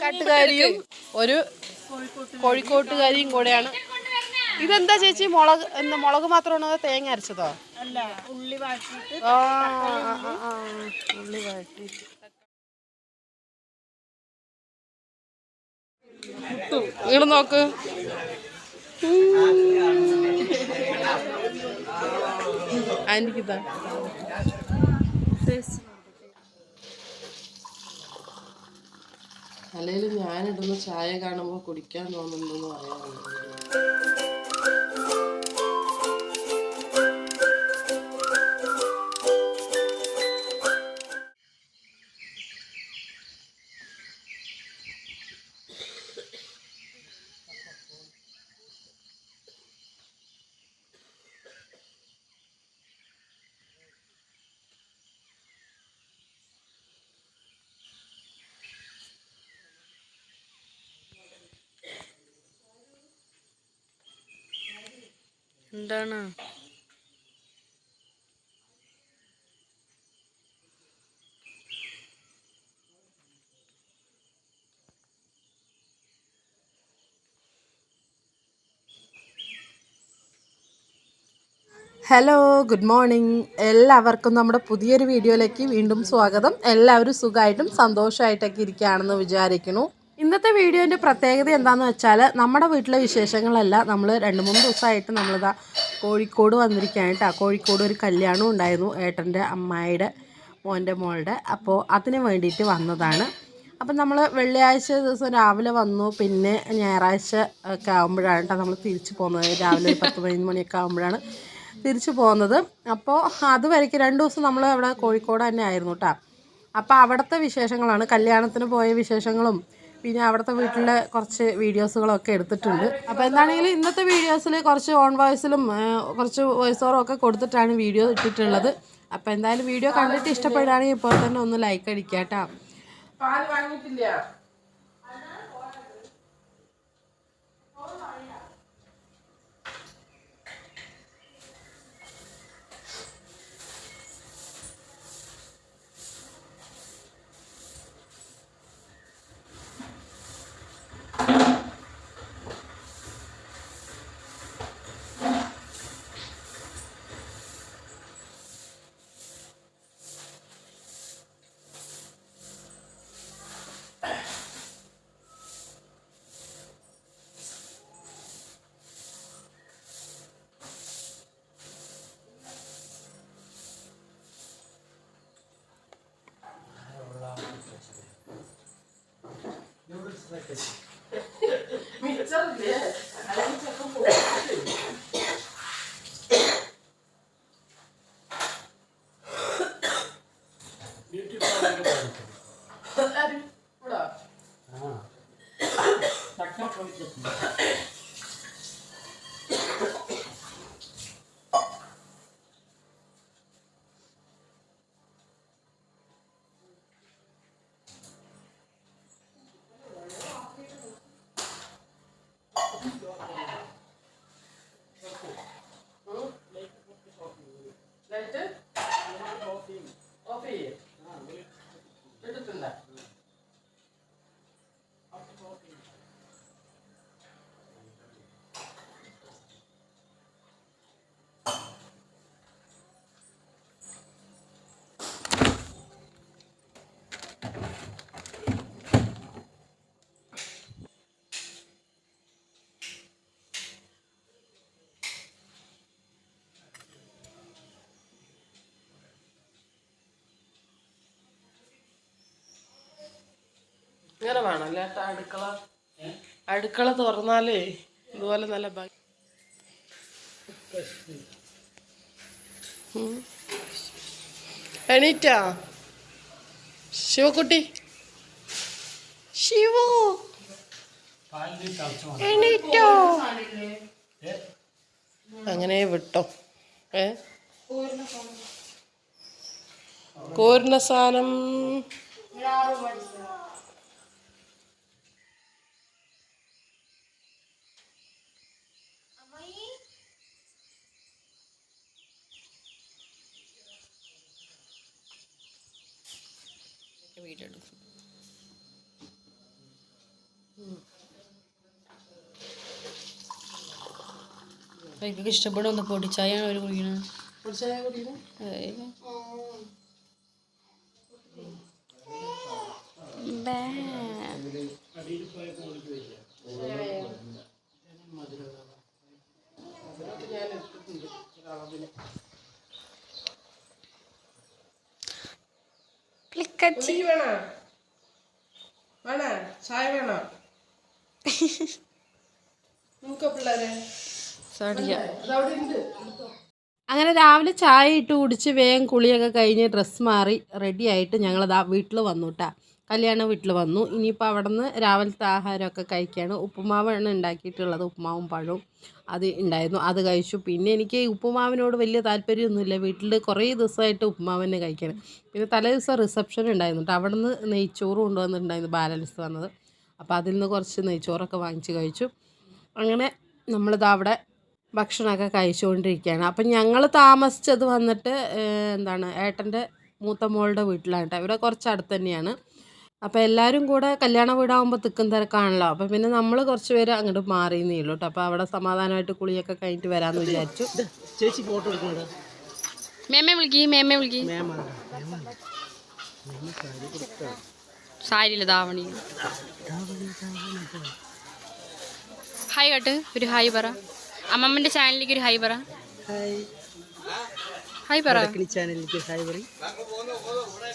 പാലക്കാട്ടുകാരിയും ഒരു കോഴിക്കോട്ടുകാരിയും കൂടെയാണ്. ഇതെന്താ ചേച്ചി? മുളക് എന്താ മുളക് മാത്രമാണോ തേങ്ങ അരച്ചതോ? ഉള്ളി. ഉള്ളി വഴറ്റി ഇങ്ങോട്ട് നോക്ക്. ആന്റിക്കിതാ അല്ലെങ്കിൽ ഞാനിടുന്ന ചായ കാണുമ്പോൾ കുടിക്കാൻ തോന്നുന്നു പറയാറുണ്ട്. എന്താണ്? ഹലോ ഗുഡ് മോർണിംഗ് എല്ലാവർക്കും നമ്മുടെ പുതിയൊരു വീഡിയോയിലേക്ക് വീണ്ടും സ്വാഗതം. എല്ലാവരും സുഖമായിട്ടും സന്തോഷമായിട്ടൊക്കെ ഇരിക്കുകയാണെന്ന് വിചാരിക്കുന്നു. ഇന്നത്തെ വീഡിയോന്റെ പ്രത്യേകത എന്താണെന്ന് വെച്ചാൽ നമ്മുടെ വീട്ടിലെ വിശേഷങ്ങളല്ല. നമ്മൾ രണ്ട് മൂന്ന് ദിവസമായിട്ട് നമ്മളിതാ കോഴിക്കോട് വന്നിരിക്കുകയാണ് കേട്ടോ കോഴിക്കോട് ഒരു കല്യാണം ഉണ്ടായിരുന്നു ഏട്ടന്റെ അമ്മായിയുടെ മോന്റെ മോളുടെ. അപ്പോൾ അതിന് വേണ്ടിയിട്ട് വന്നതാണ്. അപ്പം നമ്മൾ വെള്ളിയാഴ്ച ദിവസം രാവിലെ വന്നു. പിന്നെ ഞായറാഴ്ച ഒക്കെ ആകുമ്പോഴാണ് കേട്ടോ നമ്മൾ തിരിച്ചു പോകുന്നത്. രാവിലെ ഒരു പത്ത് പതിനൊന്ന് മണിയൊക്കെ ആകുമ്പോഴാണ് തിരിച്ചു പോകുന്നത്. അപ്പോൾ അതുവരേക്ക് രണ്ട് ദിവസം നമ്മൾ അവിടെ കോഴിക്കോട് തന്നെ ആയിരുന്നു കേട്ടോ അപ്പോൾ അവിടുത്തെ വിശേഷങ്ങളാണ്. കല്യാണത്തിന് പോയ വിശേഷങ്ങളും പിന്നെ അവിടുത്തെ വീട്ടിലെ കുറച്ച് വീഡിയോസുകളൊക്കെ എടുത്തിട്ടുണ്ട്. അപ്പോൾ എന്താണെങ്കിലും ഇന്നത്തെ വീഡിയോസിൽ കുറച്ച് ഓൺ വോയിസിലും കുറച്ച് വോയിസ് ഓവറും ഒക്കെ കൊടുത്തിട്ടാണ് വീഡിയോ ഇട്ടിട്ടുള്ളത്. അപ്പോൾ എന്തായാലും വീഡിയോ കണ്ടിട്ട് ഇഷ്ടപ്പെടുകയാണെങ്കിൽ ഇപ്പോൾ തന്നെ ഒന്ന് ലൈക്ക് അടിക്കാം കേട്ടോ പാൽ വാങ്ങിയിട്ടില്ല. 那个情况。ഇങ്ങനെ വേണം ഏട്ടാ അടുക്കള. അടുക്കള തുറന്നാലേ ഇതുപോലെ നല്ല ഭംഗി. എണീറ്റാ? ശിവക്കുട്ടി? ശിവു? എണീറ്റോ? അങ്ങനെ വിട്ടോ. ഏ? കോരുന്ന സാധനം. ഇട്ട് വീഡിയോ എടുക്കും. എനിക്ക് ഇഷ്ടപ്പെടുമെന്ന് പൊടിച്ചായാണ് പൊടിച്ചായ കുടിക്കുന്നത് അടിയിൽ പോയപ്പോൾ ഏയ്. വേണോ? വേണോ? ചായ വേണോ? അങ്ങനെ രാവിലെ ചായ ഇട്ട് കുടിച്ച് വേഗം കുളിയൊക്കെ കഴിഞ്ഞ് ഡ്രസ്സ് മാറി റെഡി ആയിട്ട് ഞങ്ങൾ ദാ വീട്ടിൽ വന്നു കേട്ടാ കല്യാണ വീട്ടിൽ വന്നു. ഇനിയിപ്പോൾ അവിടെ നിന്ന് രാവിലത്തെ ആഹാരമൊക്കെ കഴിക്കുകയാണ് ഉപ്പുമാവാണ് ഉണ്ടാക്കിയിട്ടുള്ളത് ഉപ്പുമാവും പഴവും അത് ഉണ്ടായിരുന്നു. അത് കഴിച്ചു. പിന്നെ എനിക്ക് ഉപ്പുമാവിനോട് വലിയ താല്പര്യമൊന്നുമില്ല. വീട്ടിൽ കുറേ ദിവസമായിട്ട് ഉപ്പുമാവ് തന്നെ കഴിക്കണം. പിന്നെ തലേ ദിവസം റിസപ്ഷൻ ഉണ്ടായിരുന്നു കേട്ടോ. അവിടെ നിന്ന് നെയ്ച്ചോറ് കൊണ്ടുവന്നിട്ടുണ്ടായിരുന്നു ബാലൻസ് വന്നത്. അപ്പോൾ അതിൽ നിന്ന് കുറച്ച് നെയ്ച്ചോറൊക്കെ വാങ്ങിച്ച് കഴിച്ചു. അങ്ങനെ നമ്മളിതാ അവിടെ ഭക്ഷണമൊക്കെ കഴിച്ചുകൊണ്ടിരിക്കുകയാണ്. അപ്പം ഞങ്ങൾ താമസിച്ചത് വന്നിട്ട് എന്താണ് ഏട്ടന്റെ മൂത്ത മോളുടെ വീട്ടിലാണ് കേട്ടോ. ഇവിടെ കുറച്ച് അടുത്ത് തന്നെയാണ്. അപ്പോൾ എല്ലാവരും കൂടെ കല്യാണ വീടാകുമ്പോൾ തിക്കും തിരക്കാണല്ലോ. അപ്പോൾ പിന്നെ നമ്മൾ കുറച്ച് പേര് അങ്ങോട്ട് മാറി നീളൂ കേട്ടോ അപ്പോൾ അവിടെ സമാധാനമായിട്ട് കുളിയൊക്കെ കഴിഞ്ഞിട്ട് വരാമെന്ന് വിചാരിച്ചു. ചേച്ചി ഫോട്ടോ എടുക്കണോ? മേമെ വിളിക്കി മേമെ വിളിക്കി. സാരിയില്ല ധാവണി. ഹായ് കേട്ട് ഒരു ഹായ് പറ. അമ്മമ്മന്റെ ചാനലിലേക്ക് ഒരു ഹായ് പറ. ഹായ് പറ. ചാനലിലേക്ക് ഹായ് പറയും.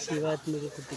ശിവാത്മക കുട്ടി.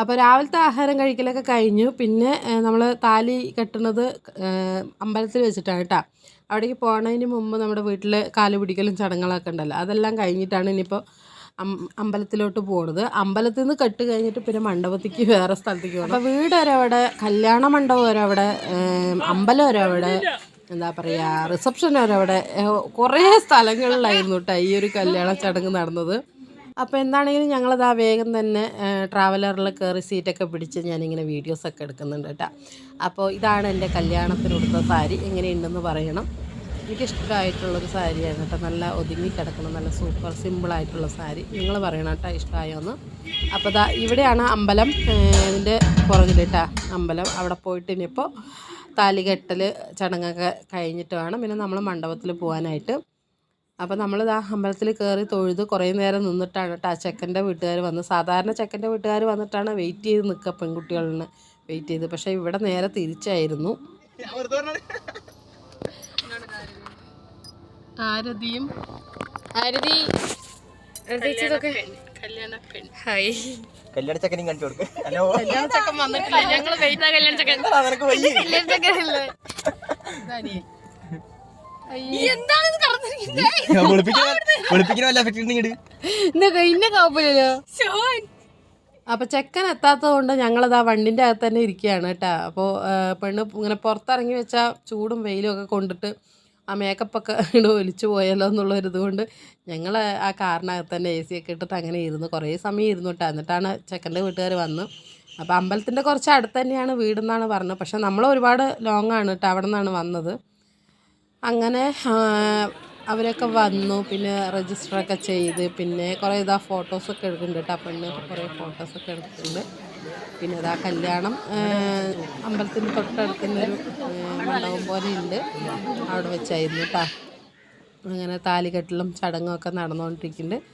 അപ്പോൾ രാവിലത്തെ ആഹാരം കഴിക്കലൊക്കെ കഴിഞ്ഞു. പിന്നെ നമ്മൾ താലി കെട്ടുന്നത് അമ്പലത്തിൽ വെച്ചിട്ടാണ് കേട്ടോ അവിടേക്ക് പോണതിന് മുമ്പ് നമ്മുടെ വീട്ടിൽ കാൽ പിടിക്കലും ചടങ്ങുകളൊക്കെ ഉണ്ടല്ലോ. അതെല്ലാം കഴിഞ്ഞിട്ടാണ് ഇനിയിപ്പോൾ അമ്പലത്തിലോട്ട് പോകുന്നത് അമ്പലത്തിൽ നിന്ന് കെട്ട് കഴിഞ്ഞിട്ട് പിന്നെ മണ്ഡപത്തിക്ക് വേറെ സ്ഥലത്തേക്ക് പോകണം അപ്പോൾ വീട് വരെ അവിടെ കല്യാണ മണ്ഡപം ഒരവിടെ അവിടെ അമ്പലം ഒരവിടെ എന്താ പറയുക റിസപ്ഷൻ ഒരവിടെ അവിടെ കുറേ സ്ഥലങ്ങളിലായിരുന്നു കേട്ടോ ഈ ഒരു കല്യാണ ചടങ്ങ് നടന്നത്. അപ്പോൾ എന്താണെങ്കിലും ഞങ്ങളത് ആ വേഗം തന്നെ ട്രാവലറിൽ കയറി സീറ്റൊക്കെ പിടിച്ച് ഞാനിങ്ങനെ വീഡിയോസൊക്കെ എടുക്കുന്നുണ്ട് കേട്ടോ. അപ്പോൾ ഇതാണ് എന്റെ കല്യാണത്തിനെടുത്ത സാരി എങ്ങനെയുണ്ടെന്ന് പറയണം. എനിക്കിഷ്ടമായിട്ടുള്ളൊരു സാരിയാണ് കേട്ടോ. നല്ല ഒതുങ്ങി കിടക്കുന്ന നല്ല സൂപ്പർ സിമ്പിളായിട്ടുള്ള സാരി. നിങ്ങൾ പറയണം കേട്ടോ ഇഷ്ടമായോ എന്ന് അപ്പോൾ ദാ ഇവിടെയാണ് അമ്പലം ഇതിന്റെ പുറകിൽ കേട്ടോ അമ്പലം. അവിടെ പോയിട്ട് ഇനിയിപ്പോൾ താലികെട്ടൽ ചടങ്ങൊക്കെ കഴിഞ്ഞിട്ട് വേണം. പിന്നെ നമ്മൾ മണ്ഡപത്തിൽ പോകാനായിട്ട് അപ്പോൾ നമ്മൾ ആ അമ്പലത്തിൽ കയറി തൊഴുത് കുറേ നേരം നിന്നിട്ടാണ് കേട്ടോ ആ ചെക്കന്റെ വീട്ടുകാർ വന്ന്. സാധാരണ ചെക്കന്റെ വീട്ടുകാർ വന്നിട്ടാണ് വെയിറ്റ് ചെയ്ത് നിൽക്കുക പെൺകുട്ടികളിന് വെയിറ്റ് ചെയ്ത്. പക്ഷേ ഇവിടെ നേരെ തിരിച്ചായിരുന്നു. ആരതിയും ആരതി ഹായ്. കല്യാണ ചക്കനെയും കാണിച്ചു കൊടുക്ക്. ഹലോ. കല്യാണ ചക്കൻ വന്നിട്ടില്ല. ഞങ്ങൾ വെയിറ്റ് കല്യാണ ചക്കൻ. കല്യാണ ചക്കനല്ലേ? അപ്പോൾ ചെക്കൻ എത്താത്തത് കൊണ്ട് ഞങ്ങളത് ആ വണ്ടിന്റെ അകത്ത് തന്നെ ഇരിക്കുകയാണ് കേട്ടാ. അപ്പോൾ പെണ്ണ് ഇങ്ങനെ പുറത്തിറങ്ങി വെച്ച ചൂടും വെയിലും ഒക്കെ കൊണ്ടിട്ട് ആ മേക്കപ്പൊക്കെ ഇങ്ങോട്ട് ഒലിച്ചു പോയല്ലോ എന്നുള്ള ഒരു ഇതുകൊണ്ട് ഞങ്ങൾ ആ കാറിനകത്ത് തന്നെ എ സി ഒക്കെ ഇട്ടിട്ട് അങ്ങനെ ഇരുന്ന് കുറേ സമയം ഇരുന്നു കേട്ടോ. എന്നിട്ടാണ് ചെക്കന്റെ വീട്ടുകാർ വന്ന്. അപ്പോൾ അമ്പലത്തിന്റെ കുറച്ച് അടുത്ത് തന്നെയാണ് വീടെന്നാണ് പറഞ്ഞത്. പക്ഷേ നമ്മൾ ഒരുപാട് ലോങ്ങാണ് ആണ് കേട്ടോ അവിടെ നിന്നാണ് വന്നത്. അങ്ങനെ അവരൊക്കെ വന്നു പിന്നെ രജിസ്റ്ററൊക്കെ ചെയ്ത് പിന്നെ കുറേ ഇതാ ഫോട്ടോസൊക്കെ എടുക്കുന്നുണ്ട് കേട്ടോ പെണ്ണ് കുറേ ഫോട്ടോസൊക്കെ എടുക്കുന്നുണ്ട്. പിന്നെ ഇതാ കല്യാണം അമ്പലത്തിന്റെ അമ്പലത്തിന് തൊട്ടടുത്ത് ഒരു ആ, മണ്ഡപം പോലെ ഉണ്ട്. അവിടെ വെച്ചായിരുന്നു കേട്ടോ. അങ്ങനെ താലികെട്ടലും ചടങ്ങുമൊക്കെ നടന്നുകൊണ്ടിരിക്കുന്നുണ്ട്.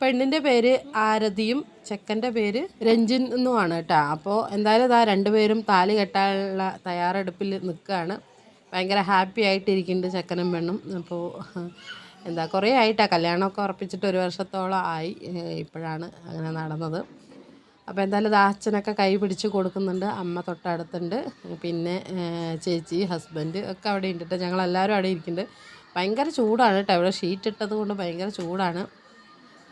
പെണ്ണിന്റെ പേര് ആരതിയും ചെക്കന്റെ പേര് രഞ്ജിൻ എന്നുമാണ് കേട്ടോ. അപ്പോൾ എന്തായാലും ഇതാ രണ്ടുപേരും താലി കെട്ടാനുള്ള തയ്യാറെടുപ്പിൽ നിൽക്കുകയാണ്. ഭയങ്കര ഹാപ്പി ആയിട്ടിരിക്കുന്നുണ്ട് ചെക്കനും പെണ്ണും. അപ്പോൾ എന്താ കുറേ ആയിട്ടാണ് കല്യാണമൊക്കെ ഉറപ്പിച്ചിട്ട് ഒരു വർഷത്തോളം ആയി ഇപ്പോഴാണ് അങ്ങനെ നടന്നത്. അപ്പോൾ എന്തായാലും ഇത് അച്ഛനൊക്കെ കൈ പിടിച്ച് കൊടുക്കുന്നുണ്ട്. അമ്മ തൊട്ടടുത്തുണ്ട്. പിന്നെ ചേച്ചി ഹസ്ബൻഡ് ഒക്കെ അവിടെ ഉണ്ട് കേട്ടോ ഞങ്ങളെല്ലാവരും അവിടെ ഇരിക്കുന്നുണ്ട്. ഭയങ്കര ചൂടാണ് കേട്ടോ. ഇവിടെ ഷീറ്റ് ഇട്ടത് കൊണ്ട് ഭയങ്കര ചൂടാണ്.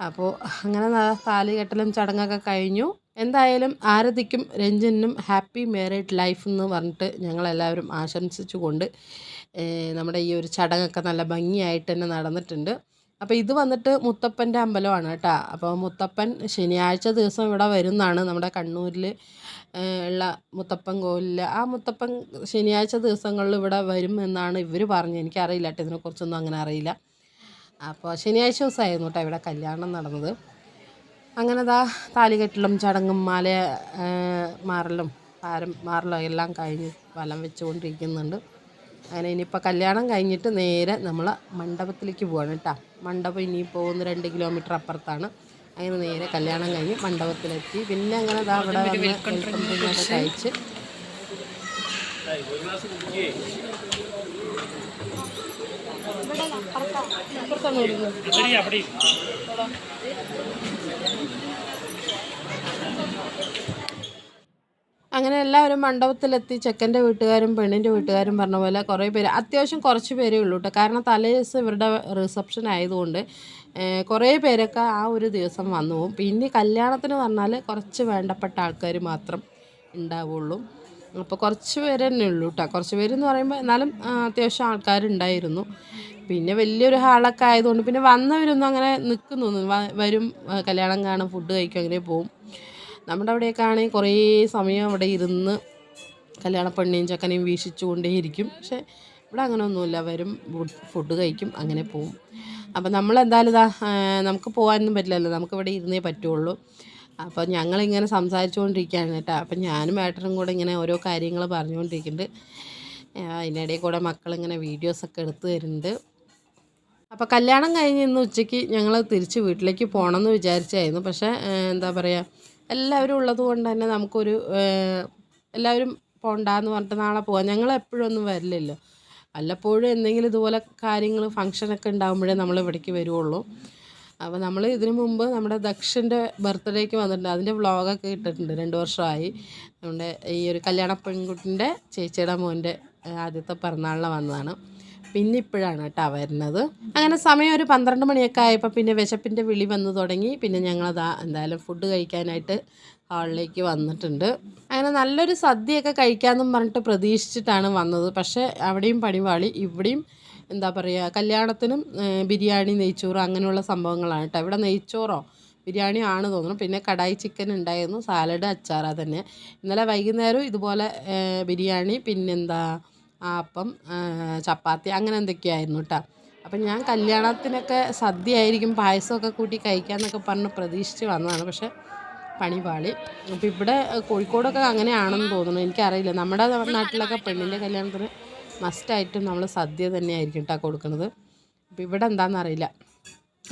അപ്പോൾ അങ്ങനെ താലി കെട്ടലും ചടങ്ങൊക്കെ കഴിഞ്ഞു. എന്തായാലും ആരതിക്കും രഞ്ജനും ഹാപ്പി മാരീഡ് ലൈഫ് എന്ന് പറഞ്ഞിട്ട് ഞങ്ങളെല്ലാവരും ആശംസിച്ചുകൊണ്ട് നമ്മുടെ ഈ ഒരു ചടങ്ങൊക്കെ നല്ല ഭംഗിയായിട്ട് തന്നെ നടന്നിട്ടുണ്ട്. അപ്പോൾ ഇത് വന്നിട്ട് മുത്തപ്പന്റെ അമ്പലമാണ് കേട്ടോ. അപ്പോൾ മുത്തപ്പൻ ശനിയാഴ്ച ദിവസം ഇവിടെ വരുന്നതാണ് നമ്മുടെ കണ്ണൂരിൽ ഉള്ള മുത്തപ്പൻ കോവിലിൽ ആ മുത്തപ്പൻ ശനിയാഴ്ച ദിവസങ്ങളിൽ ഇവിടെ വരും എന്നാണ് ഇവർ പറഞ്ഞത്. എനിക്കറിയില്ല കേട്ടോ ഇതിനെക്കുറിച്ചൊന്നും അങ്ങനെ അറിയില്ല. അപ്പോൾ ശനിയാഴ്ച ദിവസമായിരുന്നു കേട്ടോ ഇവിടെ കല്യാണം നടന്നത്. അങ്ങനെ ദാ താലികെട്ടലും ചടങ്ങും മാല മാറലും പാരം മാറലും എല്ലാം കഴിഞ്ഞ് വലം വെച്ചുകൊണ്ടിരിക്കുന്നുണ്ട്. അങ്ങനെ ഇനിയിപ്പോൾ കല്യാണം കഴിഞ്ഞിട്ട് നേരെ നമ്മൾ മണ്ഡപത്തിലേക്ക് പോവാണ് കേട്ടോ. മണ്ഡപം ഇനി പോകുന്ന രണ്ട് കിലോമീറ്റർ അപ്പുറത്താണ്. അങ്ങനെ നേരെ കല്യാണം കഴിഞ്ഞ് മണ്ഡപത്തിലെത്തി. പിന്നെ അങ്ങനെ ദാ അവിടെ വന്ന് വെൽക്കം ഡ്രിങ്കൊക്കെ അങ്ങനെ എല്ലാവരും മണ്ഡപത്തിലെത്തി ചെക്കന്റെ വീട്ടുകാരും പെണ്ണിന്റെ വീട്ടുകാരും പറഞ്ഞ പോലെ കുറേ പേര് അത്യാവശ്യം കുറച്ച് പേരേ ഉള്ളൂ കേട്ടോ കാരണം തലേ ദിവസം ഇവരുടെ റിസപ്ഷൻ ആയതുകൊണ്ട് കുറേ പേരൊക്കെ ആ ഒരു ദിവസം വന്നു പോകും. പിന്നെ കല്യാണത്തിന് പറഞ്ഞാൽ കുറച്ച് വേണ്ടപ്പെട്ട ആൾക്കാർ മാത്രം ഉണ്ടാവുള്ളൂ. അപ്പോൾ കുറച്ച് പേര് തന്നെ ഉള്ളൂ കേട്ടോ കുറച്ച് പേരെന്ന് പറയുമ്പോൾ എന്നാലും അത്യാവശ്യം ആൾക്കാരുണ്ടായിരുന്നു. പിന്നെ വലിയൊരു ഹാളൊക്കെ ആയതുകൊണ്ട് പിന്നെ വന്നവരൊന്നും അങ്ങനെ നിൽക്കുന്നു വരും കല്യാണം കാണും ഫുഡ് കഴിക്കും അങ്ങനെ പോവും. നമ്മുടെ അവിടെയൊക്കെ ആണെങ്കിൽ കുറേ സമയം അവിടെ ഇരുന്ന് കല്യാണ പെണ്ണിയും ചക്കനെയും വീക്ഷിച്ചു കൊണ്ടേയിരിക്കും പക്ഷേ ഇവിടെ അങ്ങനെ ഒന്നുമില്ല. വരും ഫുഡ് കഴിക്കും അങ്ങനെ പോവും. അപ്പം നമ്മൾ എന്തായാലും ഇതാ നമുക്ക് പോകാനൊന്നും പറ്റില്ലല്ലോ. നമുക്കിവിടെ ഇരുന്നേ പറ്റുള്ളൂ. അപ്പോൾ ഞങ്ങളിങ്ങനെ സംസാരിച്ചുകൊണ്ടിരിക്കുകയാണ് കേട്ടോ. അപ്പം ഞാനും ഏട്ടനും കൂടെ ഇങ്ങനെ ഓരോ കാര്യങ്ങൾ പറഞ്ഞുകൊണ്ടിരിക്കുന്നുണ്ട്. അതിനിടയിൽ കൂടെ മക്കളിങ്ങനെ വീഡിയോസൊക്കെ എടുത്തു തരുന്നുണ്ട്. അപ്പോൾ കല്യാണം കഴിഞ്ഞ് ഇന്ന് ഉച്ചയ്ക്ക് ഞങ്ങൾ തിരിച്ച് വീട്ടിലേക്ക് പോകണമെന്ന് വിചാരിച്ചായിരുന്നു. പക്ഷേ എന്താ പറയുക എല്ലാവരും ഉള്ളത് കൊണ്ട് തന്നെ നമുക്കൊരു എല്ലാവരും പോണ്ടാന്ന് പറഞ്ഞിട്ട് നാളെ പോകാം ഞങ്ങൾ എപ്പോഴും ഒന്നും വരില്ലല്ലോ. വല്ലപ്പോഴും എന്തെങ്കിലും ഇതുപോലെ കാര്യങ്ങൾ ഫങ്ഷനൊക്കെ ഉണ്ടാകുമ്പോഴേ നമ്മൾ ഇവിടേക്ക് വരുള്ളൂ അപ്പോൾ നമ്മൾ ഇതിനു മുമ്പ് നമ്മുടെ ദക്ഷന്റെ ബർത്ത്ഡേക്ക് വന്നിട്ടുണ്ട്. അതിന്റെ വ്ളോഗൊക്കെ ഇട്ടിട്ടുണ്ട്. രണ്ട് വർഷമായി. നമ്മുടെ ഈ ഒരു കല്യാണ പെൺകുട്ടിന്റെ ചേച്ചിയുടെ മോന്റെ ആദ്യത്തെ പിറന്നാളിന് വന്നതാണ്. പിന്നെ ഇപ്പോഴാണ് കേട്ടോ വരുന്നത്. അങ്ങനെ സമയം ഒരു പന്ത്രണ്ട് മണിയൊക്കെ ആയപ്പോൾ പിന്നെ വിശപ്പിന്റെ വിളി വന്നു തുടങ്ങി. പിന്നെ ഞങ്ങളതാ എന്തായാലും ഫുഡ് കഴിക്കാനായിട്ട് ഹാളിലേക്ക് വന്നിട്ടുണ്ട്. അങ്ങനെ നല്ലൊരു സദ്യയൊക്കെ കഴിക്കാമെന്നും പറഞ്ഞിട്ട് പ്രതീക്ഷിച്ചിട്ടാണ് വന്നത്. പക്ഷേ അവിടെയും പണിവാളി ഇവിടെയും എന്താ പറയുക കല്യാണത്തിനും ബിരിയാണി നെയ്ച്ചോറ് അങ്ങനെയുള്ള സംഭവങ്ങളാണ് കേട്ടോ. ഇവിടെ നെയ്ച്ചോറോ ബിരിയാണി ആണ് തോന്നുന്നു. പിന്നെ കടായി ചിക്കൻ ഉണ്ടായിരുന്നു സാലഡ് അച്ചാറ തന്നെ ഇന്നലെ വൈകുന്നേരം ഇതുപോലെ ബിരിയാണി പിന്നെന്താ അപ്പം ചപ്പാത്തി അങ്ങനെ എന്തൊക്കെയായിരുന്നു കേട്ടോ അപ്പം ഞാൻ കല്യാണത്തിനൊക്കെ സദ്യ ആയിരിക്കും പായസമൊക്കെ കൂട്ടി കഴിക്കാമെന്നൊക്കെ പറഞ്ഞ് പ്രതീക്ഷിച്ച് വന്നതാണ്. പക്ഷേ പണി പാളി. അപ്പം ഇവിടെ കോഴിക്കോടൊക്കെ അങ്ങനെയാണെന്ന് തോന്നുന്നു. എനിക്കറിയില്ല. നമ്മുടെ നാട്ടിലൊക്കെ പെണ്ണിന്റെ കല്യാണത്തിന് മസ്റ്റായിട്ടും നമ്മൾ സദ്യ തന്നെയായിരിക്കും കേട്ടോ കൊടുക്കുന്നത്. അപ്പം ഇവിടെ എന്താണെന്നറിയില്ല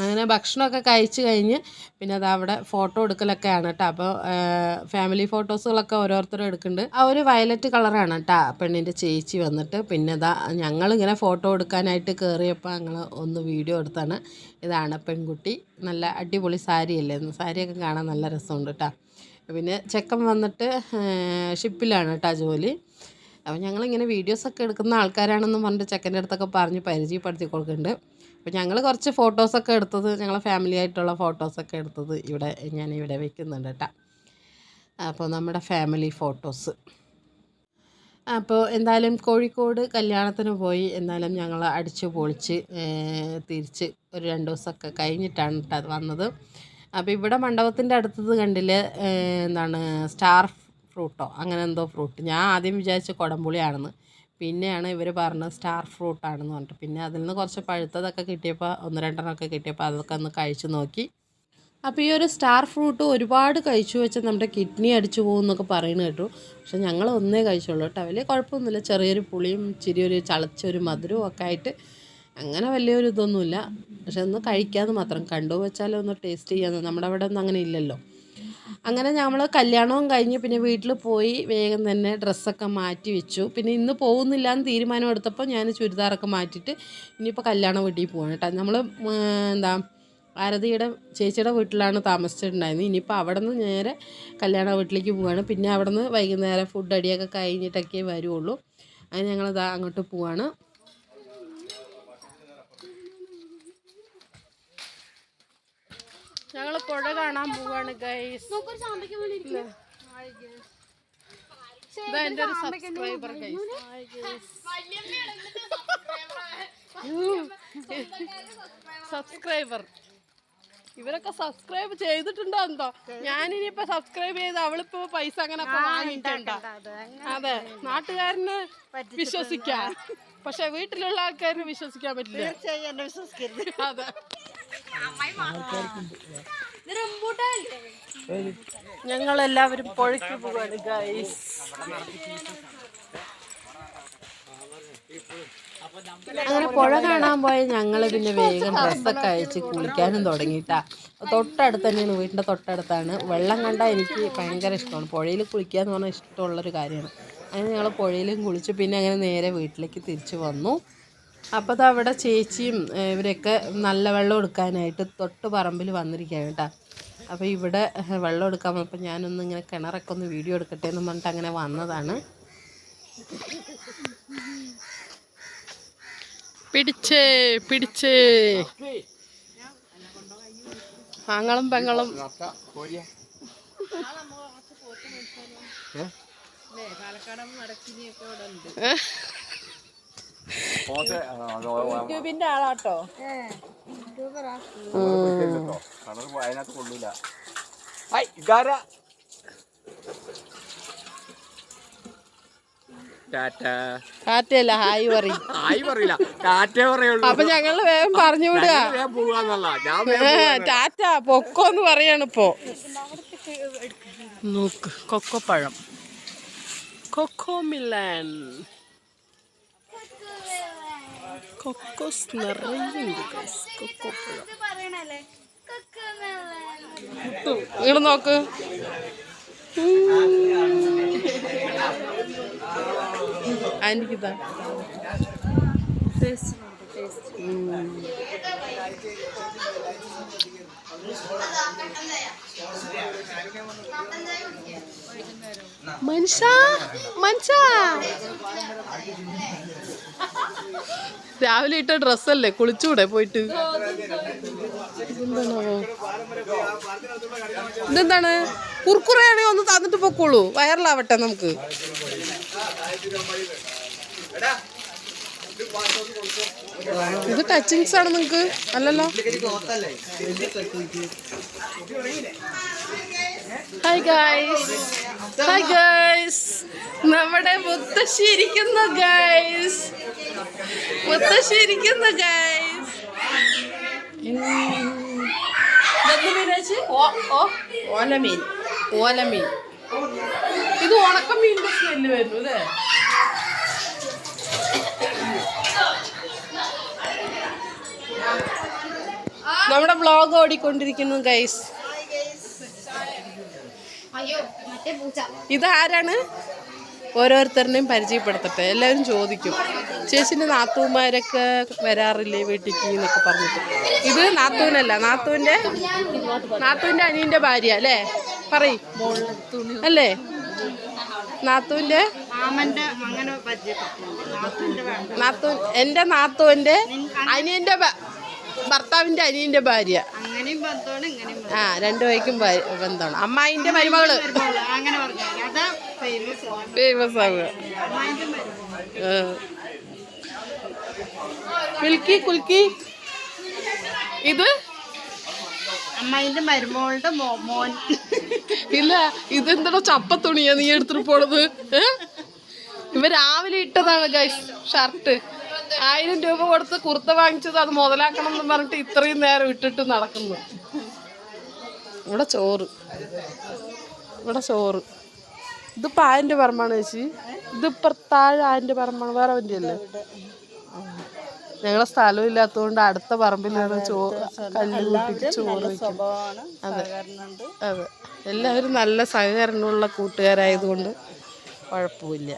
അങ്ങനെ ഭക്ഷണമൊക്കെ കഴിച്ച് കഴിഞ്ഞ് പിന്നെ അത് അവിടെ ഫോട്ടോ എടുക്കലൊക്കെയാണ് കേട്ടോ. അപ്പോൾ ഫാമിലി ഫോട്ടോസുകളൊക്കെ ഓരോരുത്തരും എടുക്കുന്നുണ്ട്. ആ ഒരു വയലറ്റ് കളറാണ് കേട്ടോ പെണ്ണിന്റെ ചേച്ചി വന്നിട്ട്. പിന്നെ ഇതാ ഞങ്ങളിങ്ങനെ ഫോട്ടോ എടുക്കാനായിട്ട് കയറിയപ്പോൾ ഞങ്ങൾ ഒന്ന് വീഡിയോ എടുത്താണ്. ഇതാണ് പെൺകുട്ടി. നല്ല അടിപൊളി സാരിയല്ലേ സാരിയൊക്കെ കാണാൻ നല്ല രസമുണ്ട് കേട്ടോ. പിന്നെ ചെക്കൻ വന്നിട്ട് ഷിപ്പിലാണ് കേട്ടോ ജോലി. അപ്പോൾ ഞങ്ങളിങ്ങനെ വീഡിയോസൊക്കെ എടുക്കുന്ന ആൾക്കാരാണെന്ന് പറഞ്ഞിട്ട് ചെക്കന്റെ അടുത്തൊക്കെ പറഞ്ഞ് പരിചയപ്പെടുത്തി കൊടുക്കുന്നുണ്ട് അപ്പോൾ ഞങ്ങൾ കുറച്ച് ഫോട്ടോസൊക്കെ എടുത്തത് ഞങ്ങളെ ഫാമിലി ആയിട്ടുള്ള ഫോട്ടോസൊക്കെ എടുത്തത് ഇവിടെ ഞാൻ ഇവിടെ വെക്കുന്നുണ്ട് കേട്ടോ. അപ്പോൾ നമ്മുടെ ഫാമിലി ഫോട്ടോസ് അപ്പോൾ എന്തായാലും കോഴിക്കോട് കല്യാണത്തിന് പോയി എന്തായാലും ഞങ്ങൾ അടിച്ച് പൊളിച്ച് തിരിച്ച് ഒരു രണ്ട് ദിവസമൊക്കെ കഴിഞ്ഞിട്ടാണ് കേട്ടോ വന്നത്. അപ്പോൾ ഇവിടെ മണ്ഡപത്തിന്റെ അടുത്തത് കണ്ടില്ലേ എന്താണ് സ്റ്റാർ ഫ്രൂട്ടോ അങ്ങനെ എന്തോ ഫ്രൂട്ട്. ഞാൻ ആദ്യം വിചാരിച്ച കുടംപുളിയാണെന്ന്. പിന്നെയാണ് ഇവർ പറഞ്ഞത് സ്റ്റാർ ഫ്രൂട്ടാണെന്ന് പറഞ്ഞിട്ട്. പിന്നെ അതിൽ നിന്ന് കുറച്ച് പഴുത്തതൊക്കെ കിട്ടിയപ്പോൾ ഒന്ന് രണ്ടെണ്ണമൊക്കെ കിട്ടിയപ്പോൾ അതൊക്കെ ഒന്ന് കഴിച്ചു നോക്കി. അപ്പോൾ ഈ ഒരു സ്റ്റാർ ഫ്രൂട്ട് ഒരുപാട് കഴിച്ചു വെച്ചാൽ നമ്മുടെ കിഡ്നി അടിച്ചു പോകും എന്നൊക്കെ പറയുന്നത് കേട്ടു. പക്ഷെ ഞങ്ങൾ ഒന്നേ കഴിച്ചുള്ളൂ കേട്ടോ. വലിയ കുഴപ്പമൊന്നുമില്ല. ചെറിയൊരു പുളിയും ചെറിയൊരു ചളച്ചൊരു മധുരവും ഒക്കെ ആയിട്ട് അങ്ങനെ വലിയൊരു ഇതൊന്നുമില്ല. പക്ഷെ ഒന്ന് കഴിക്കാമെന്ന് മാത്രം കണ്ടു വെച്ചാൽ ഒന്ന് ടേസ്റ്റ് ചെയ്യാമെന്ന് നമ്മുടെ അവിടെ ഒന്നും അങ്ങനെ ഇല്ലല്ലോ. അങ്ങനെ നമ്മൾ കല്യാണവും കഴിഞ്ഞ് പിന്നെ വീട്ടിൽ പോയി വേഗം തന്നെ ഡ്രസ്സൊക്കെ മാറ്റി വെച്ചു. പിന്നെ ഇന്ന് പോകുന്നില്ല എന്ന് തീരുമാനം എടുത്തപ്പോൾ ഞാൻ ചുരിദാറൊക്കെ മാറ്റിയിട്ട് ഇനിയിപ്പോൾ കല്യാണ വീട്ടിൽ പോകണം കേട്ടോ. നമ്മൾ എന്താ ആരതിയുടെ ചേച്ചിയുടെ വീട്ടിലാണ് താമസിച്ചിട്ടുണ്ടായിരുന്നത്. ഇനിയിപ്പോൾ അവിടെ നിന്ന് നേരെ കല്യാണ വീട്ടിലേക്ക് പോവുകയാണ് പിന്നെ അവിടെ നിന്ന് വൈകുന്നേരം ഫുഡ് അടിയൊക്കെ കഴിഞ്ഞിട്ടൊക്കെ വരുള്ളൂ അത് ഞങ്ങളത് അങ്ങോട്ട് പോവാണ്. ഞങ്ങൾ പുഴ കാണാൻ പോവാണ് ഗൈസ് ഇതാ എന്റെ ഒരു സബ്സ്ക്രൈബർ ഗൈസ് സബ്സ്ക്രൈബർ ഇവരൊക്കെ സബ്സ്ക്രൈബ് ചെയ്തിട്ടുണ്ടോ എന്തോ? ഞാനിനിയിപ്പോ സബ്സ്ക്രൈബ് ചെയ്ത് അവളിപ്പോ പൈസ അങ്ങനെ വാങ്ങിക്കണ്ട. അതെ നാട്ടുകാരന് വിശ്വസിക്കാം. പക്ഷെ വീട്ടിലുള്ള ആൾക്കാരിന് വിശ്വസിക്കാൻ പറ്റില്ല. തീർച്ചയായും എന്നെ വിശ്വസിക്കരുത്. അതെ. ഞങ്ങൾ എല്ലാവരും പുഴയ്ക്ക് പോവാണ് ഗൈസ് അങ്ങനെ പുഴ കാണാൻ പോയ ഞങ്ങൾ പിന്നെ വേഗം ഡ്രസ്സൊക്കെ അയച്ച് കുളിക്കാനും തുടങ്ങിയിട്ടാ. തൊട്ടടുത്ത് തന്നെയാണ് വീടിന്റെ തൊട്ടടുത്താണ്. വെള്ളം കണ്ടാൽ എനിക്ക് ഭയങ്കര ഇഷ്ടമാണ്. പുഴയിൽ കുളിക്കുക എന്ന് പറഞ്ഞാൽ ഇഷ്ടമുള്ളൊരു കാര്യമാണ്. അങ്ങനെ ഞങ്ങൾ പുഴയിലും കുളിച്ച് പിന്നെ അങ്ങനെ നേരെ വീട്ടിലേക്ക് തിരിച്ചു വന്നു. അപ്പോൾ അത് അവിടെ ചേച്ചിയും ഇവരൊക്കെ നല്ല വെള്ളം എടുക്കാനായിട്ട് തൊട്ട് പറമ്പിൽ വന്നിരിക്കുകയാണ് കേട്ടോ. അപ്പോൾ ഇവിടെ വെള്ളം എടുക്കാൻ വന്നപ്പോൾ ഞാനൊന്ന് ഇങ്ങനെ കിണറൊക്കെ ഒന്ന് വീഡിയോ എടുക്കട്ടെ എന്ന് പറഞ്ഞിട്ട് അങ്ങനെ വന്നതാണ്. പിടിച്ചേ പിടിച്ചേ. ആങ്ങളും പെങ്ങളും. ഏ? യൂട്യൂബിന്റെ ആളാട്ടോ. അതിനകത്ത് കൊള്ളൂല. ഹായ് പറയും. ഹായ് പറയില്ല. ടാറ്റേ പറയുള്ളൂ. അപ്പൊ ഞങ്ങൾ വേഗം പറഞ്ഞു വിടുക. ടാറ്റ പൊക്കോന്ന് പറയാണ് ഇപ്പോ. നോക്ക് കൊക്കോ പഴം. കൊക്കോ മിലാൻ കൊക്കോസ് നിറയുണ്ട് ഇങ്ങോട്ട് നോക്ക്. എനിക്കിതാ മനുഷ്യ മനുഷ്യ രാവിലെ ഇട്ട ഡ്രസ്സല്ലേ? കുളിച്ചൂടെ പോയിട്ട്? ഇതെന്താണ്? കുർക്കുറയാണെങ്കിൽ ഒന്ന് തന്നിട്ട് പൊക്കോളൂ. വയറിലാവട്ടെ നമുക്ക്. ഇത് ടച്ചിങ്സ് ആണ് നിങ്ങക്ക്? അല്ലല്ലോ. ഹായ് ഗൈസ് ഹായ് ഗൈസ് നമ്മുടെ മുത്തശ്ശി ഇരിക്കുന്നു ഗൈസ് മുത്തശ്ശി ഇരിക്കുന്നു ഗൈസ് മീനാച്ചി ഓ ഓ. ഓലമീൻ ഓലമീൻ ഇത് ഉണക്കമീന്റെ സ്മെല്ല് വരുന്നു അല്ലേ? നമ്മുടെ വ്ളോഗ് ഓടിക്കൊണ്ടിരിക്കുന്നു ഗൈസ് ഇതാരാണ്? ഓരോരുത്തരുടെയും പരിചയപ്പെടുത്തട്ടെ. എല്ലാവരും ചോദിക്കും. ചേച്ചിന്റെ നാത്തൂമാരൊക്കെ വരാറില്ലേ വീട്ടിലേക്ക് എന്നൊക്കെ പറഞ്ഞിട്ട്. ഇത് നാത്തൂനല്ല നാത്തൂന്റെ നാത്തൂന്റെ അനിയന്റെ ഭാര്യ അല്ലേ? പറയ്. അല്ലേ? നാത്തൂന്റെ നാത്തൂൻ എന്റെ നാത്തൂന്റെ അനിയന്റെ ഭ- അനിയന്റെ ഭാര്യ. ആ രണ്ടു വൈക്കും ബന്ധമാണ്. അമ്മായിന്റെ മരുമകൾ. ഫേമസ് ആവുക കുൽക്കി കുൽക്കി. ഇത്? അമ്മായിന്റെ മരുമകളുടെ മോൻ. ഇല്ല ഇതെന്താണോ ചപ്പ തുണിയാ നീ എടുത്തിട്ട് പോണത്? ഇവ രാവിലെ ഇട്ടതാണ് ഗൈസ് ഷർട്ട് ആയിരം രൂപ കൊടുത്ത് കുർത്ത വാങ്ങിച്ചത് അത് മുതലാക്കണം എന്ന് പറഞ്ഞിട്ട് ഇത്രയും നേരം ഇട്ടിട്ട് നടക്കുന്നു. ഇവിടെ ചോറ്. ഇവിടെ ചോറ്. ഇതിപ്പോ ആയിന്റെ പറമ്പാണ് ചേച്ചി. ഇതിപ്പോ താഴെ ആയിന്റെ പറമ്പാണ്. വേറെ വണ്ടി അല്ലേ? ഞങ്ങളെ സ്ഥലം ഇല്ലാത്തതുകൊണ്ട് അടുത്ത പറമ്പിലാണ് ചോറ് കല്ല് കൂട്ടിട്ട് ചോറ് അതെ. അതെ. എല്ലാവരും നല്ല സഹകരണമുള്ള കൂട്ടുകാരായതുകൊണ്ട് കുഴപ്പമില്ല.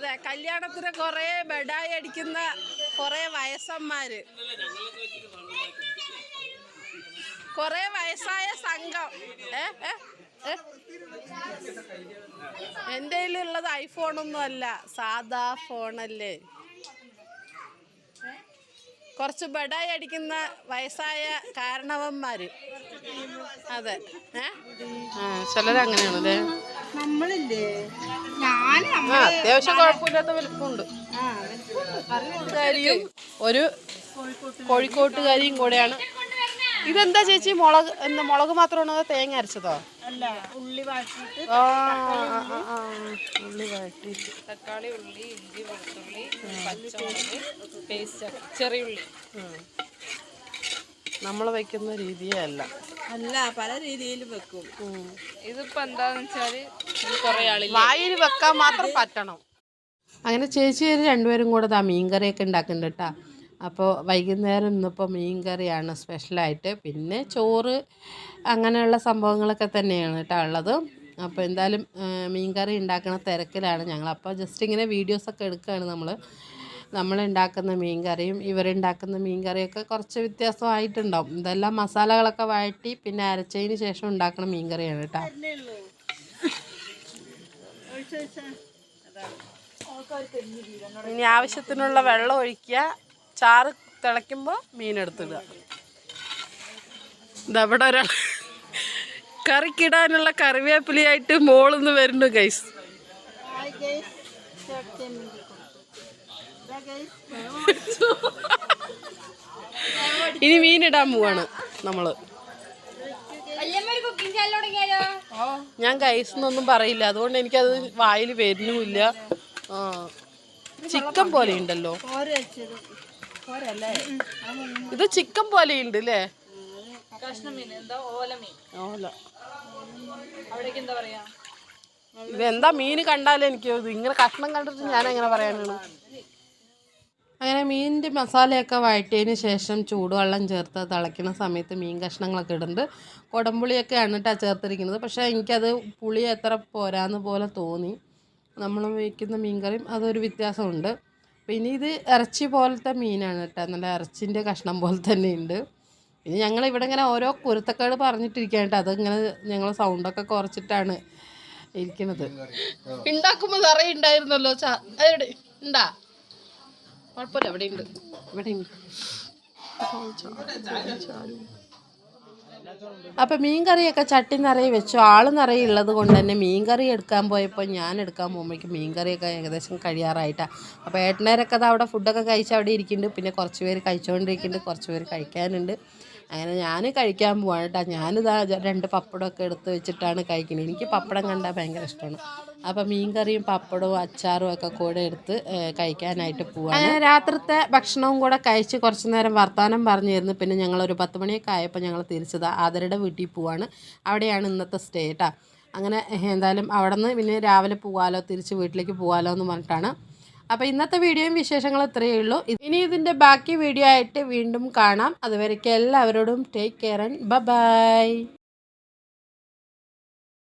അതെ കല്യാണത്തിന് കൊറേ ബെഡായി അടിക്കുന്ന കൊറേ വയസ്സന്മാര്. കൊറേ വയസ്സായ സംഘം. ഏ ഏ എന്റെ കയ്യിലുള്ളത് ഐഫോണൊന്നും അല്ല സാധാ ഫോണല്ലേ. കുറച്ച് ബെഡായി അടിക്കുന്ന വയസ്സായ കാരണവന്മാർ അതെ ഏ? ചിലരങ്ങനെയാണല്ലേ? നമ്മളില്ലേ? ഞാൻ അത്യാവശ്യം കുഴപ്പമില്ലാത്ത വലുപ്പമുണ്ട്. ഒരു കോഴിക്കോട്ടുകാരിയും കൂടെയാണ്. ഇതെന്താ ചേച്ചി മുളക് എന്താ മുളക് മാത്രമാണോ തേങ്ങ അരച്ചതോ? അല്ല ഉള്ളി വാട്ടിയിട്ട്. ഉള്ളി. തക്കാളി ഉള്ളി ഇഞ്ചി വെളുത്തുള്ളി പച്ചമുളക് പേസ്റ്റ് ചെറിയ ഉള്ളി നമ്മൾ വെക്കുന്ന രീതിയല്ല അല്ല. അല്ല പല രീതിയിൽ വെക്കും. ഇതിപ്പോ എന്താന്ന് വെച്ചാൽ കുറെ ആളില്ല? വായിൽ വെക്കാൻ മാത്രം പറ്റണം. അങ്ങനെ ചേച്ചി രണ്ടുപേരും കൂടെ ദാ മീൻകറിയൊക്കെ ഉണ്ടാക്കുന്നുണ്ട് കേട്ടോ അപ്പോൾ വൈകുന്നേരം ഇന്നിപ്പോൾ മീൻകറിയാണ് സ്പെഷ്യലായിട്ട്. പിന്നെ ചോറ് അങ്ങനെയുള്ള സംഭവങ്ങളൊക്കെ തന്നെയാണ് കേട്ടോ ഉള്ളത്. അപ്പോൾ എന്തായാലും മീൻ മീൻകറി ഉണ്ടാക്കുന്ന തിരക്കിലാണ് ഞങ്ങൾ അപ്പോൾ ജസ്റ്റ് ഇങ്ങനെ വീഡിയോസൊക്കെ എടുക്കുകയാണ് നമ്മൾ നമ്മൾ ഉണ്ടാക്കുന്ന മീൻകറിയും ഇവരുണ്ടാക്കുന്ന മീൻകറിയൊക്കെ കുറച്ച് വ്യത്യാസമായിട്ടുണ്ടാവും. ഇതെല്ലാം മസാലകളൊക്കെ വഴറ്റി പിന്നെ അരച്ചതിന് ശേഷം ഉണ്ടാക്കുന്ന മീൻ മീൻകറിയാണ് കേട്ടോ. ഇനി ആവശ്യത്തിനുള്ള വെള്ളം ഒഴിക്കുക. ചാറ് തിളയ്ക്കുമ്പോൾ മീനെടുത്തിടുക ഇതവിടെ ഒരാൾ കറിക്കിടാനുള്ള കറിവേപ്പിലയായിട്ട് മോളിന്ന് വരുന്നു ഗൈസ് ഇനി മീനിടാൻ പോവാണ് നമ്മൾ. ഞാൻ ഗൈസ്ന്നൊന്നും പറയില്ല. അതുകൊണ്ട് എനിക്കത് വായിൽ വരുന്നുമില്ല. ചിക്കൻ പോലെ ഉണ്ടല്ലോ. ഇത് ചിക്കൻ പോലെ ഉണ്ട് അല്ലേ കഷ്ണമീൻ എന്താ ഓലമീൻ ഓല. അവിടേക്ക് എന്താ പറയാ? ഇതെന്താ മീൻ കണ്ടാലേ എനിക്ക് ഇത് ഇങ്ങനെ കഷ്ണം കണ്ടിട്ട് ഞാൻ എങ്ങനെ പറയാനാണ്? അങ്ങനെ മീനിന്റെ മസാലയൊക്കെ വഴറ്റിയതിന് ശേഷം ചൂടുവെള്ളം ചേർത്ത് തിളയ്ക്കുന്ന സമയത്ത് മീൻ കഷ്ണങ്ങളൊക്കെ ഇടുന്നുണ്ട്. കുടംപുളിയൊക്കെയാണ് കേട്ടോ ചേർത്തിരിക്കുന്നത്. പക്ഷേ എനിക്കത് പുളി എത്ര പോരാന്ന് പോലെ തോന്നി. നമ്മൾ വയ്ക്കുന്ന മീൻകറിയും അതൊരു വ്യത്യാസമുണ്ട്. പിന്നെ ഇത് ഇറച്ചി പോലത്തെ മീനാണ് കേട്ടോ. നല്ല ഇറച്ചിന്റെ കഷ്ണം പോലെ തന്നെ ഉണ്ട്. പിന്നെ ഞങ്ങൾ ഇവിടെ ഇങ്ങനെ ഓരോ കുരുത്തക്കേട് പറഞ്ഞിട്ടിരിക്കുകയാണ് കേട്ടോ. അതിങ്ങനെ ഞങ്ങൾ സൗണ്ടൊക്കെ കുറച്ചിട്ടാണ് ഇരിക്കുന്നത്. ഉണ്ടാക്കുമ്പോൾ നിറയെ ഉണ്ടായിരുന്നല്ലോ ചാ ഉണ്ടാ? കുഴപ്പമില്ല ഇവിടെ ഉണ്ട് അപ്പം മീൻ കറിയൊക്കെ ചട്ടി നിറയെ വെച്ചു. ആൾ നിറയെ ഉള്ളത് കൊണ്ട് തന്നെ മീൻകറി എടുക്കാൻ പോയപ്പോൾ ഞാൻ എടുക്കാൻ പോകുമ്പോഴേക്കും മീൻ കറിയൊക്കെ ഏകദേശം കഴിയാറായിട്ടാണ് അപ്പോൾ ഏട്ടനേരൊക്കെ അത് അവിടെ ഫുഡൊക്കെ കഴിച്ച് അവിടെ ഇരിക്കുന്നുണ്ട്. പിന്നെ കുറച്ച് പേര് കഴിച്ചുകൊണ്ടിരിക്കുന്നുണ്ട് കുറച്ച് പേര് കഴിക്കാനുണ്ട്. അങ്ങനെ ഞാൻ കഴിക്കാൻ പോവാണ് കേട്ടോ ഞാനിതാ രണ്ട് പപ്പടമൊക്കെ എടുത്ത് വെച്ചിട്ടാണ് കഴിക്കുന്നത്. എനിക്ക് പപ്പടം കണ്ടാൽ ഭയങ്കര ഇഷ്ടമാണ്. അപ്പം മീൻകറിയും പപ്പടവും അച്ചാറും ഒക്കെ കൂടെ എടുത്ത് കഴിക്കാനായിട്ട് പോവാണ്. രാത്രിത്തെ ഭക്ഷണവും കൂടെ കഴിച്ച് കുറച്ച് നേരം വർത്തമാനം പറഞ്ഞിരുന്നു. പിന്നെ ഞങ്ങൾ ഒരു പത്ത് മണിയൊക്കെ ആയപ്പോൾ ഞങ്ങൾ തിരിച്ചത് ആദരയുടെ വീട്ടിൽ പോവാണ്. അവിടെയാണ് ഇന്നത്തെ സ്റ്റേ കേട്ടോ അങ്ങനെ എന്തായാലും അവിടെ നിന്ന് പിന്നെ രാവിലെ പോവാലോ തിരിച്ച് വീട്ടിലേക്ക് പോവാലോ എന്ന് പറഞ്ഞിട്ടാണ്. അപ്പോൾ ഇന്നത്തെ വീഡിയോയും വിശേഷങ്ങളും ഇത്രയേ ഉള്ളൂ. ഇനി ഇതിന്റെ ബാക്കി വീഡിയോ ആയിട്ട് വീണ്ടും കാണാം. അതുവരേക്കും എല്ലാവരോടും ടേക്ക് കെയർ ആൻഡ് ബൈ